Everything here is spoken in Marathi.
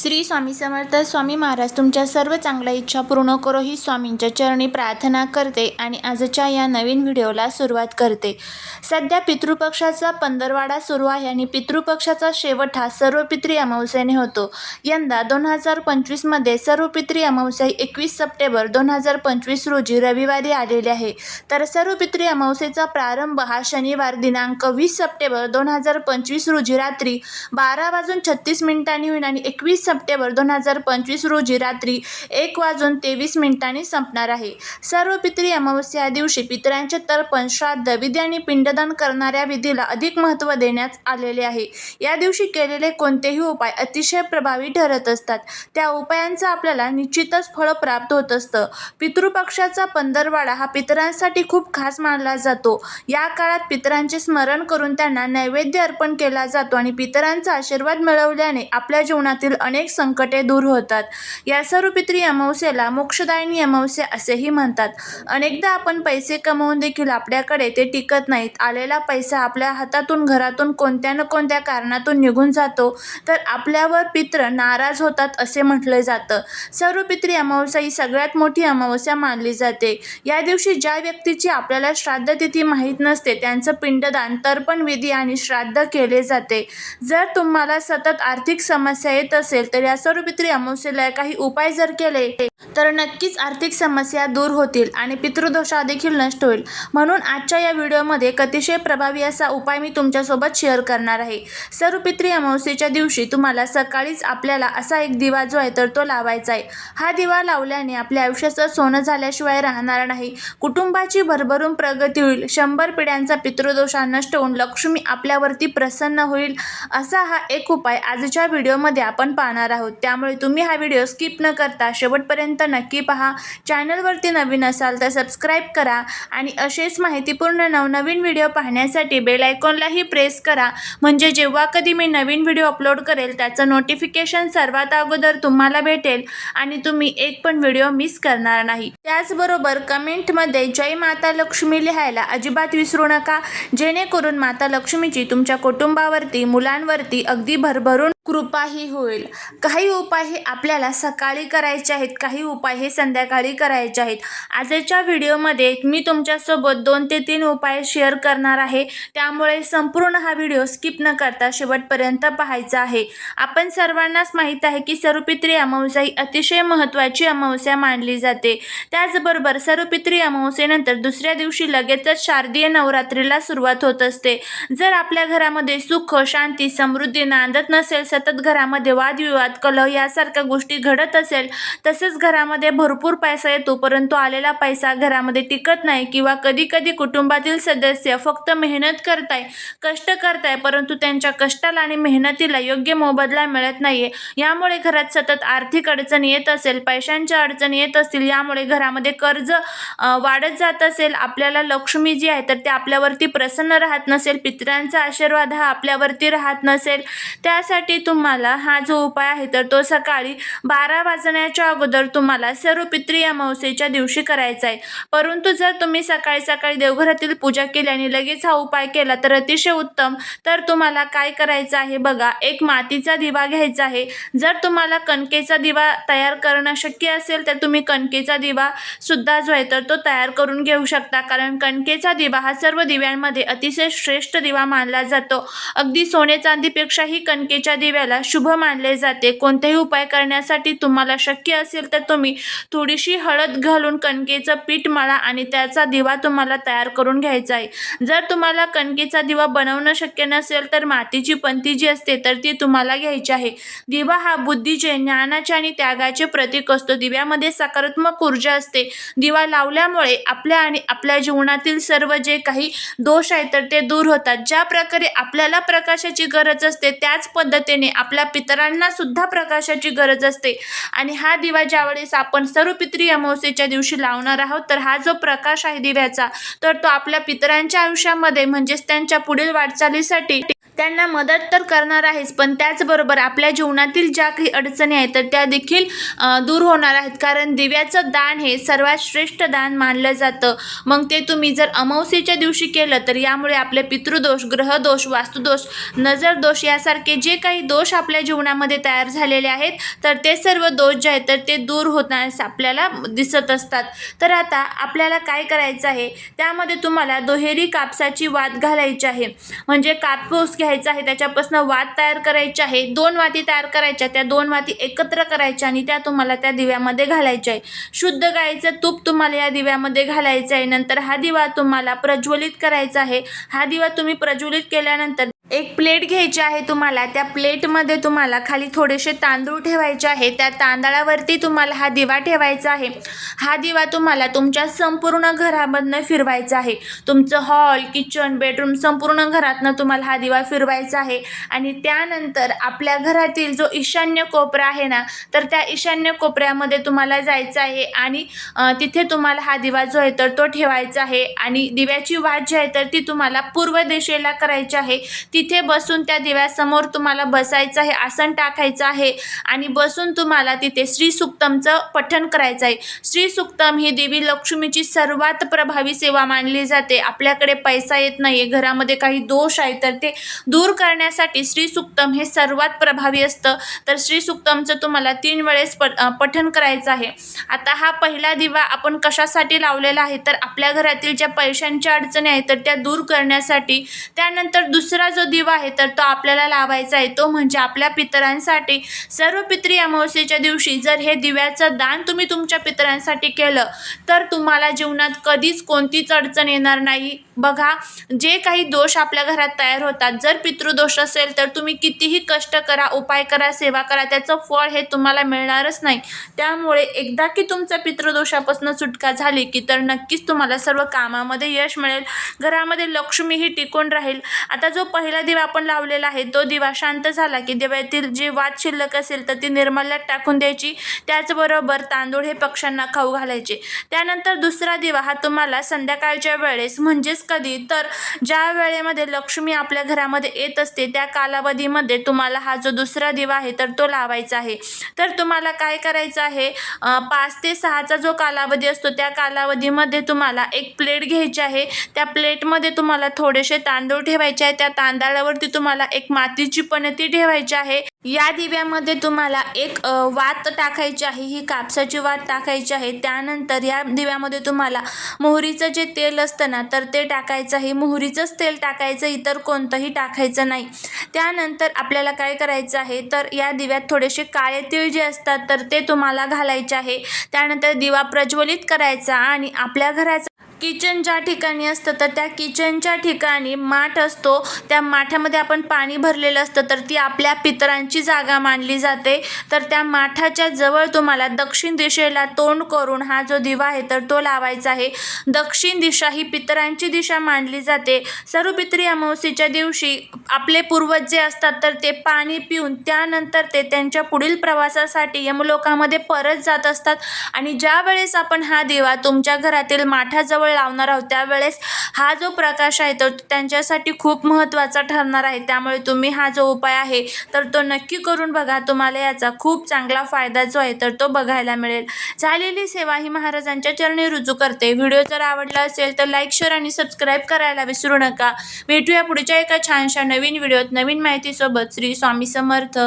श्री स्वामी समर्थ स्वामी महाराज तुमच्या सर्व चांगल्या इच्छा पूर्ण करो ही स्वामींच्या चरणी प्रार्थना करते आणि आजच्या या नवीन व्हिडिओला सुरुवात करते. सध्या पितृपक्षाचा पंधरवाडा सुरू आहे आणि पितृपक्षाचा शेवट हा सर्व पित्री अमावस्येने होतो. यंदा दोन हजार पंचवीसमध्ये सर्व पित्री अमावस्या एकवीस सप्टेंबर दोन हजार पंचवीस रोजी रविवारी आलेली आहे. तर सर्व पित्री अमावस्येचा प्रारंभ हा शनिवार दिनांक वीस सप्टेंबर दोन हजार पंचवीस रोजी रात्री बारा वाजून छत्तीस मिनिटांनी होईल आणि एकवीस सप्टेंबर दोन हजार पंचवीस रोजी रात्री एक वाजून तेवीस मिनिटांनी संपणार आहे. सर्व पितरी अमावस्या दिवशी पितरांचे तर्पण श्राद्ध विधी आणि पिंडदान करणाऱ्या विधीला अधिक महत्त्व देण्यात आलेले आहे. या दिवशी केलेले कोणतेही उपाय अतिशय प्रभावी ठरत असतात. त्या उपायांचं आपल्याला निश्चितच फळ प्राप्त होत असतं. पितृपक्षाचा पंधरवाडा हा पितरांसाठी खूप खास मानला जातो. या काळात पितरांचे स्मरण करून त्यांना नैवेद्य अर्पण केला जातो आणि पितरांचा आशीर्वाद मिळवल्याने आपल्या जीवनातील अनेक अनेक संकटे दूर होतात. या सर्वपितरी अमावस्येला मोक्षदायिनी अमावस्या असेही म्हणतात. अनेकदा आपण पैसे कमवून देखील आपल्याकडे ते टिकत नाहीत. आलेला पैसा आपल्या हातातून घरातून कोणत्या न कोणत्या कारणातून निघून जातो तर आपल्यावर पित्र नाराज होतात असे म्हटलं जातं. सर्वपित्री अमावस्या ही सगळ्यात मोठी अमावस्या मानली जाते. या दिवशी ज्या व्यक्तीची आपल्याला श्राद्ध तिथी माहीत नसते त्यांचं पिंडदान तर्पण विधी आणि श्राद्ध केले जाते. जर तुम्हाला सतत आर्थिक समस्या येत असेल तर या सर्व अमावस्येला काही उपाय जर केले तर नक्कीच आर्थिक समस्या दूर होतील आणि पितृदोषा देखील नष्ट होईल. म्हणून आजच्या या व्हिडिओमध्ये एक अतिशय प्रभावी असा उपाय मी तुमच्यासोबत शेअर करणार आहे. सर्व पितृ अमावस्येच्या दिवशी तुम्हाला सकाळीच आपल्याला असा एक दिवा जो आहे तर तो लावायचा आहे. हा दिवा लावल्याने आपल्या आयुष्याचं सोनं झाल्याशिवाय राहणार नाही. कुटुंबाची भरभरून प्रगती होईल. शंभर पिढ्यांचा पितृदोषा नष्ट होऊन लक्ष्मी आपल्यावरती प्रसन्न होईल असा हा एक उपाय आजच्या व्हिडिओमध्ये आपण पाहणार आहोत. त्यामुळे तुम्ही हा व्हिडिओ स्किप न करता शेवटपर्यंत नक्की पहा. चॅनलवरती नवीन असाल तर सबस्क्राईब करा आणि असेच माहितीपूर्ण नवनवीन व्हिडिओ पाहण्यासाठी बेल आयकॉनलाही प्रेस करा. म्हणजे जेव्हा कधी मी नवीन व्हिडिओ अपलोड करेल त्याचं नोटिफिकेशन सर्वात अगोदर तुम्हाला भेटेल आणि तुम्ही एक पण व्हिडिओ मिस करणार नाही. त्याचबरोबर कमेंटमध्ये जय माता लक्ष्मी लिहायला अजिबात विसरू नका. जेणेकरून माता लक्ष्मीची तुमच्या कुटुंबावरती मुलांवरती अगदी भरभरून कृपाही होईल. काही उपाय हे आपल्याला सकाळी करायचे आहेत काही उपाय हे संध्याकाळी करायचे आहेत. आजच्या व्हिडिओमध्ये मी तुमच्यासोबत दोन ते तीन उपाय शेअर करणार आहे. त्यामुळे संपूर्ण हा व्हिडिओ स्किप न करता शेवटपर्यंत पाहायचा आहे. आपण सर्वांनाच माहीत आहे की सर्वपित्री अमावस्या ही अतिशय महत्त्वाची अमावस्या मानली जाते. त्याचबरोबर सर्वपित्री अमावस्येनंतर दुसऱ्या दिवशी लगेचच शारदीय नवरात्रीला सुरुवात होत असते. जर आपल्या घरामध्ये सुख शांती समृद्धी नांदत नसेल सतत घरामध्ये वादविवाद कलह यासारख्या गोष्टी घडत असेल तसेच घरामध्ये भरपूर पैसा येतो परंतु आलेला पैसा घरामध्ये टिकत नाही किंवा कधी कधी कुटुंबातील सदस्य फक्त मेहनत करताय कष्ट करताय परंतु त्यांच्या कष्टाला आणि मेहनतीला योग्य मोबदला मिळत नाहीये. यामुळे घरात सतत आर्थिक अडचण येत असेल पैशांच्या अडचणी येत असतील यामुळे घरामध्ये कर्ज वाढत जात असेल आपल्याला लक्ष्मी जी आहे तर ते आपल्यावरती प्रसन्न राहत नसेल पितरांचा आशीर्वाद हा आपल्यावरती राहत नसेल. त्यासाठी तुम्हाला हा जो उपाय आहे तर तो सकाळी बारा वाजण्याच्या अगोदर तुम्हाला सर्व पितृ अमावस्येच्या दिवशी करायचा आहे. परंतु जर तुम्ही सकाळी सकाळी देवघरातील पूजा केली आणि लगेच हा उपाय केला तर अतिशय उत्तम. तर तुम्हाला काय करायचं आहे बघा एक मातीचा दिवा घ्यायचा आहे. जर तुम्हाला कणकेचा दिवा तयार करणं शक्य असेल तर तुम्ही कणकेचा दिवा सुद्धा जो आहे तर तो तयार करून घेऊ शकता. कारण कणकेचा दिवा हा सर्व दिव्यांमध्ये अतिशय श्रेष्ठ दिवा मानला जातो. अगदी सोने चांदीपेक्षाही कणकेच्या दिव्याला शुभ मानले जाते. कोणतेही उपाय करण्यासाठी तुम्हाला शक्य असेल तर तुम्ही थोडीशी हळद घालून कणकेचं पीठ मळा आणि त्याचा दिवा तुम्हाला तयार करून घ्यायचा आहे. जर तुम्हाला कणकेचा दिवा बनवणं शक्य नसेल तर मातीची पंती जी असते तर ती तुम्हाला घ्यायची आहे. दिवा हा बुद्धीचे ज्ञानाचे आणि त्यागाचे प्रतीक असतो. दिव्यामध्ये सकारात्मक ऊर्जा असते. दिवा लावल्यामुळे आपल्या आणि आपल्या जीवनातील सर्व जे काही दोष आहेत तर ते दूर होतात. ज्या प्रकारे आपल्याला प्रकाशाची गरज असते त्याच पद्धतीने आपल्या पितरांना सुद्धा प्रकाशाची गरज असते. आणि हा दिवा ज्यावेळेस आपण सर्व पितरी अमावस्येच्या दिवशी लावणार आहोत तर हा जो प्रकाश आहे दिव्याचा तर तो आपल्या पितरांच्या आयुष्यामध्ये म्हणजेच त्यांच्या पुढील वाटचालीसाठी त्यांना मदत तर करणार आहेच पण त्याचबरोबर आपल्या जीवनातील ज्या काही अडचणी आहेत तर त्या देखील दूर होणार आहेत. कारण दिव्याचं दान हे सर्वात श्रेष्ठ दान मानलं जातं. मग ते तुम्ही जर अमावस्येच्या दिवशी केलं तर यामुळे आपले पितृदोष ग्रहदोष वास्तुदोष नजरदोष यासारखे जे काही दोष आपल्या जीवनामध्ये तयार झालेले आहेत तर ते सर्व दोष जे आहेत तर ते दूर होताना आपल्याला दिसत असतात. तर आता आपल्याला काय करायचं आहे? त्यामध्ये तुम्हाला दुहेरी कापसाची वाद घालायची आहे. म्हणजे कापूस घ्या घ्यायचा आहे त्याच्यापासून वात तयार करायचे आहे दोन वाती तयार करायच्या त्या दोन वाती एकत्र करायच्या आणि त्या तुम्हाला त्या दिव्यामध्ये घालायच्या आहे. शुद्ध गाईचं तूप तुम्हाला या दिव्यामध्ये घालायचं आहे. नंतर हा दिवा तुम्हाला प्रज्वलित करायचा आहे. हा दिवा तुम्ही प्रज्वलित केल्यानंतर एक प्लेट घ्यायची आहे तुम्हाला त्या प्लेटमध्ये तुम्हाला खाली थोडेसे तांदूळ ठेवायचे आहे त्या तांदळावरती तुम्हाला हा दिवा ठेवायचा आहे. हा दिवा तुम्हाला तुमच्या संपूर्ण घरामधनं फिरवायचा आहे. तुमचं हॉल किचन बेडरूम संपूर्ण घरातनं तुम्हाला हा दिवा फिरवायचा आहे. आणि त्यानंतर आपल्या घरातील जो ईशान्य कोपरा आहे ना तर त्या ईशान्य कोपऱ्यामध्ये तुम्हाला जायचं आहे आणि तिथे तुम्हाला हा दिवा जो आहे तर तो ठेवायचा आहे. आणि दिव्याची वाट जी आहे तर ती तुम्हाला पूर्व दिशेला करायची आहे. ती तिथे बसून त्या दिव्यासमोर तुम्हाला बसायचं आहे आसन टाकायचं आहे आणि बसून तुम्हाला तिथे श्री सुक्तमचं पठण करायचं आहे. श्री सुक्तम ही देवी लक्ष्मीची सर्वात प्रभावी सेवा मानली जाते. आपल्याकडे पैसा येत नाही घरामध्ये काही दोष आहे तर ते दूर करण्यासाठी श्री सुक्तम हे सर्वात प्रभावी असतं. तर श्री सुक्तमचं तुम्हाला तीन वेळेस प पठण करायचं आहे. आता हा पहिला दिवा आपण कशासाठी लावलेला आहे? तर आपल्या घरातील ज्या पैशांच्या अडचणी आहेत तर त्या दूर करण्यासाठी. त्यानंतर दुसरा जो दिवा आहे तर तो आपल्याला लावायचा आहे. तो म्हणजे आपल्या पितरांसाठी. सर्व पितरी अमावस्येच्या दिवशी जर हे दिव्याचं दान तुम्ही तुमच्या पितरांसाठी केलं तर तुम्हाला जीवनात कधीच कोणतीच अडचण येणार नाही. बघा जे काही दोष आपल्या घरात तयार होतात जर पितृदोष असेल तर तुम्ही कितीही कष्ट करा उपाय करा सेवा करा त्याचं फळ हे तुम्हाला मिळणारच नाही. त्यामुळे एकदा की तुमचा पितृदोषापासून सुटका झाली की तर नक्कीच तुम्हाला सर्व कामामध्ये यश मिळेल. घरामध्ये लक्ष्मीही टिकून राहील. आता जो पहिला दिवा आपण लावलेला आहे तो दिवा शांत झाला की दिव्यातील जी वाद शिल्लक असेल तर ती निर्मल्यात टाकून द्यायची. त्याचबरोबर तांदूळ हे पक्ष्यांना खाऊ घालायचे. त्यानंतर दुसरा दिवा हा तुम्हाला संध्याकाळच्या वेळेस म्हणजेच कधी? तर ज्या वेळेमध्ये लक्ष्मी आपल्या घरामध्ये येत असते त्या कालावधीमध्ये तुम्हाला हा जो दुसरा दिवा आहे तर तो लावायचा आहे. तर तुम्हाला काय करायचं आहे? पाच ते सहाचा जो कालावधी असतो त्या कालावधीमध्ये तुम्हाला एक प्लेट घ्यायची आहे. त्या प्लेटमध्ये तुम्हाला थोडेसे तांदूळ ठेवायचे आहे. त्या तांदळावरती तुम्हाला एक मातीची पणती ठेवायची आहे. या दिव्यामध्ये तुम्हाला एक वात टाकायची आहे ही कापसाची वात टाकायची आहे. त्यानंतर या दिव्यामध्ये तुम्हाला मोहरीचं जे तेल असतं ना तर ते टाकायचं आहे. मोहरीचंच तेल टाकायचं इतर कोणतंही टाकायचं नाही. त्यानंतर आपल्याला काय करायचं आहे तर या दिव्यात थोडेसे काळे तीळ जे असतात तर ते तुम्हाला घालायचे आहे. त्यानंतर दिवा प्रज्वलित करायचा आणि आपल्या घराचा किचन ज्या ठिकाणी असतं तर त्या किचनच्या ठिकाणी माठ असतो. त्या माठामध्ये आपण पाणी भरलेलं असतं तर ती आपल्या पितरांची जागा मानली जाते. तर त्या माठाच्या जवळ तुम्हाला दक्षिण दिशेला तोंड करून हा जो दिवा आहे तर तो लावायचा आहे. दक्षिण दिशा ही पितरांची दिशा मानली जाते. सर्व पितरी अमावस्येच्या दिवशी आपले पूर्वज जे असतात तर ते पाणी पिऊन त्यानंतर ते त्यांच्या पुढील प्रवासासाठी यमलोकामध्ये परत जात असतात. आणि ज्या वेळेस आपण हा दिवा तुमच्या घरातील माठाजवळ लावणार आहोत त्यावेळेस हा जो प्रकाश आहे तो त्यांच्यासाठी खूप महत्त्वाचा ठरणार आहे. त्यामुळे तुम्ही हा जो उपाय आहे तर तो नक्की करून बघा. तुम्हाला याचा खूप चांगला फायदा जो आहे तर तो बघायला मिळेल. झालेली सेवा ही महाराजांच्या चरणी रुजू करते. व्हिडिओ जर आवडला असेल तर लाईक शेअर आणि सबस्क्राईब करायला विसरू नका. भेटूया पुढच्या एका छानशा नवीन व्हिडिओत नवीन माहितीसोबत. श्री स्वामी समर्थ.